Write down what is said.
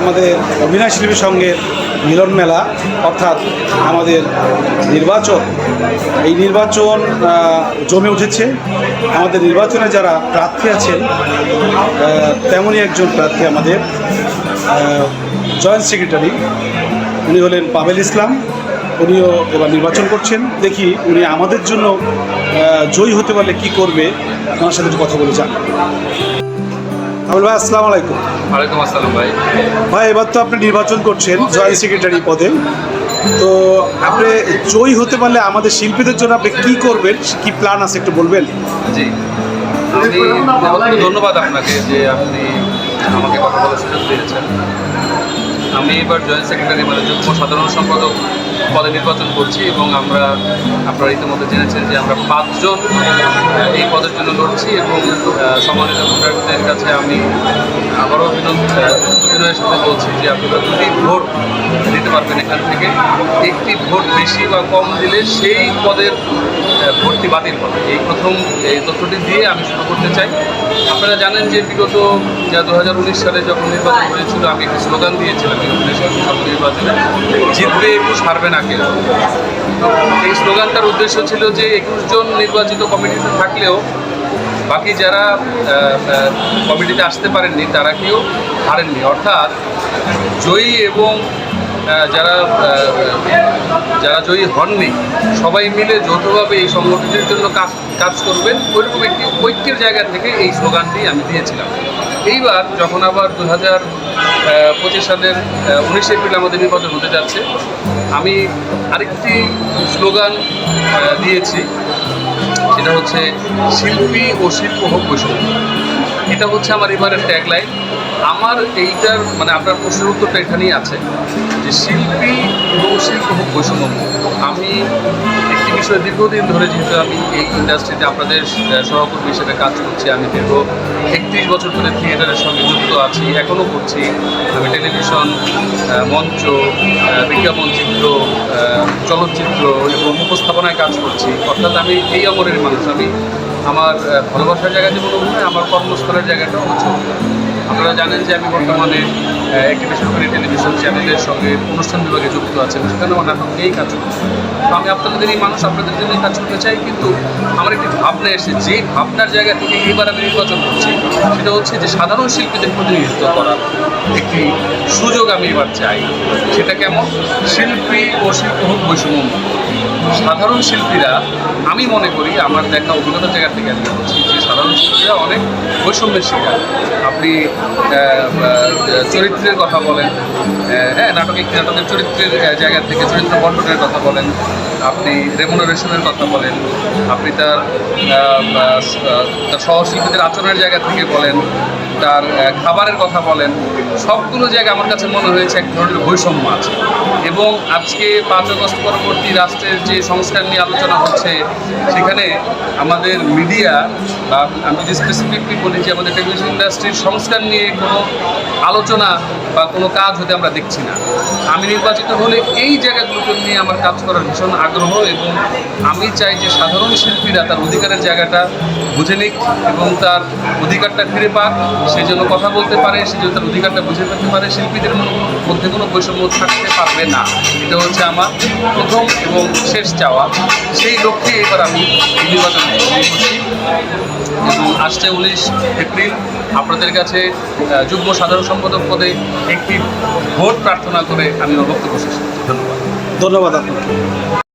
আমাদের অভিনয় শিল্পী সঙ্গের মিলন মেলা, অর্থাৎ আমাদের নির্বাচন। এই নির্বাচন জমে উঠেছে। আমাদের নির্বাচনে যারা প্রার্থী আছেন তেমনই একজন প্রার্থী আমাদের জয়েন্ট সেক্রেটারি। উনি হলেন পাবেল ইসলাম। উনিও এবার নির্বাচন করছেন। দেখি উনি আমাদের জন্য জয়ী হতে পারলে কি করবে। ওনার সাথে কথা বলে যান। পাবেল ভাই আসসালামু আলাইকুম। ওয়ালাইকুম আসসালাম ভাই। ভাই এবার তো আপনি নির্বাচন করছেন জয়েন্ট সেক্রেটারি পদে। তো আপনি জয়ী হতে পারলে আমাদের শিল্পীদের জন্য আপনি কি করবেন? কি প্ল্যান আছে একটু বলবেন? জি। আমি ধন্যবাদ আপনাকে যে আপনি আমাকে কথা বলার সুযোগ দিয়েছেন। আমি এবার জয়েন্ট সেক্রেটারি মানে যুগ্ম সাধারণ সম্পাদক পদে নির্বাচন করছি এবং আমরা, আপনারা ইতিমধ্যে জেনেছেন যে আমরা পাঁচজন এই পদের জন্য লড়ছি এবং সম্মানিত ভোটারদের কাছে আমি আবারও বিনয়ের সাথে বলছি যে আপনারা দুটি ভোট পারবেন এখান থেকে। একটি ভোট বেশি বা কম দিলে সেই পদের ভর্তি বাতিল হবে। এই প্রথম, এই তথ্যটি দিয়ে আমি শুরু করতে চাই। আপনারা জানেন যে বিগত দু হাজার উনিশ সালে যখন নির্বাচন হয়েছিল আমি একটি স্লোগান দিয়েছিলাম নির্বাচনে, জিতবে একুশ, হারবে না কেউ। এই স্লোগানটার উদ্দেশ্য ছিল যে একুশ জন নির্বাচিত কমিটিতে থাকলেও বাকি যারা কমিটিতে আসতে পারেননি, তারা কেউ হারেননি। অর্থাৎ জয়ী এবং যারা যারা জয়ী হননি, সবাই মিলে যৌথভাবে এই সংগঠনটির জন্য কাজ কাজ করবেন। ওইরকম একটি ঐক্যের জায়গা থেকে এই স্লোগানটি আমি দিয়েছিলাম। এইবার যখন আবার দু হাজার পঁচিশ সালের উনিশে এপ্রিল আমাদের নির্বাচন হতে যাচ্ছে, আমি আরেকটি স্লোগান দিয়েছি, সেটা হচ্ছে শিল্পী ও শিল্প হোক বৈষম্য। এটা হচ্ছে আমার এবারের ট্যাগলাইন আমার এইটার মানে আপনার প্রশ্নের উত্তরটা এখানেই আছে, যে শিল্পী এবং শিল্প বৈষম্য আমি একটি বিষয় দীর্ঘদিন ধরে যেহেতু আমি এই ইন্ডাস্ট্রিতে আপনাদের সহকর্মী হিসেবে কাজ করছি, আমি দীর্ঘ একত্রিশ বছর ধরে থিয়েটারের সঙ্গে যুক্ত আছি, এখনও করছি। আমি টেলিভিশন মঞ্চ বিজ্ঞাপন, চিত্র চলচ্চিত্র এবং উপস্থাপনায় কাজ করছি। অর্থাৎ আমি এই অমরের মানুষ। আমি আমার ভালোবাসার জায়গা যেমন অভিনয়, আমার কর্মস্থলের জায়গাটাও হচ্ছে আপনারা জানেন যে আমি বর্তমানে একটি বেসরকারি টেলিভিশন চ্যানেলের সঙ্গে অনুষ্ঠান বিভাগে যুক্ত আছেন সেখানে আমার নাটক নিয়েই কাজ করছি। তো আমি আপনাদের এই মানুষ, আপনাদের জন্যই কাজ করতে চাই, কিন্তু আমার একটি ভাবনা এসে যে ভাবনার জায়গা থেকে এবার আমি নির্বাচন করছি, সেটা হচ্ছে যে সাধারণ শিল্পীদের প্রতিনিধিত্ব করার একটি সুযোগ আমি এবার চাই। সেটা কেমন? শিল্পী ও শিল্প হোক বৈষম্য সাধারণ শিল্পীরা, আমি মনে করি, আমার দেখা অভিজ্ঞতার জায়গা থেকে আমি বলছি যে সাধারণ শিল্পীরা অনেক বৈষম্যের শিকার। আপনি চরিত্রের কথা বলেন হ্যাঁ নাটকে নাটকের চরিত্রের জায়গা থেকে চরিত্র বন্টনের কথা বলেন, আপনি রেমুনারেশনের কথা বলেন, আপনি তার সহশিল্পীদের আচরণের জায়গা থেকে বলেন, তার খাবারের কথা বলেন, সবগুলো জায়গা আমার কাছে মনে হয়েছে এক ধরনের বৈষম্য আছে। এবং আজকে পাঁচ আগস্ট পরবর্তী রাষ্ট্রের যে সংস্কার নিয়ে আলোচনা হচ্ছে, সেখানে আমাদের মিডিয়া বা আমি যে স্পেসিফিকলি বলি যে আমাদের টেলিভিশন ইন্ডাস্ট্রির সংস্কার নিয়ে কোনো আলোচনা বা কোনো কাজ হতে আমরা দেখছি না। আমি নির্বাচিত হলে এই জায়গাগুলোকে নিয়ে আমার কাজ করার ভীষণ আগ্রহ এবং আমি চাই যে সাধারণ শিল্পীরা তার অধিকারের জায়গাটা বুঝে নিক এবং তার অধিকারটা ফিরে পাক সেই জন্য কথা বলতে পারে, সে জন্য তার অধিকারটা বুঝে পেতে পারে, শিল্পীদের মধ্যে কোনো বৈষম্য থাকতে পারবে না। এটা হচ্ছে আমার প্রথম এবং শেষ চাওয়া। সেই লক্ষ্যে এবার আমি নির্বাচন আসছে উনিশ এপ্রিল। আপনাদের কাছে যুগ্ম সাধারণ পদে একটি ভোট প্রার্থনা করে আমি আমার বক্তব্য ধন্যবাদ। ধন্যবাদ আপনাকে।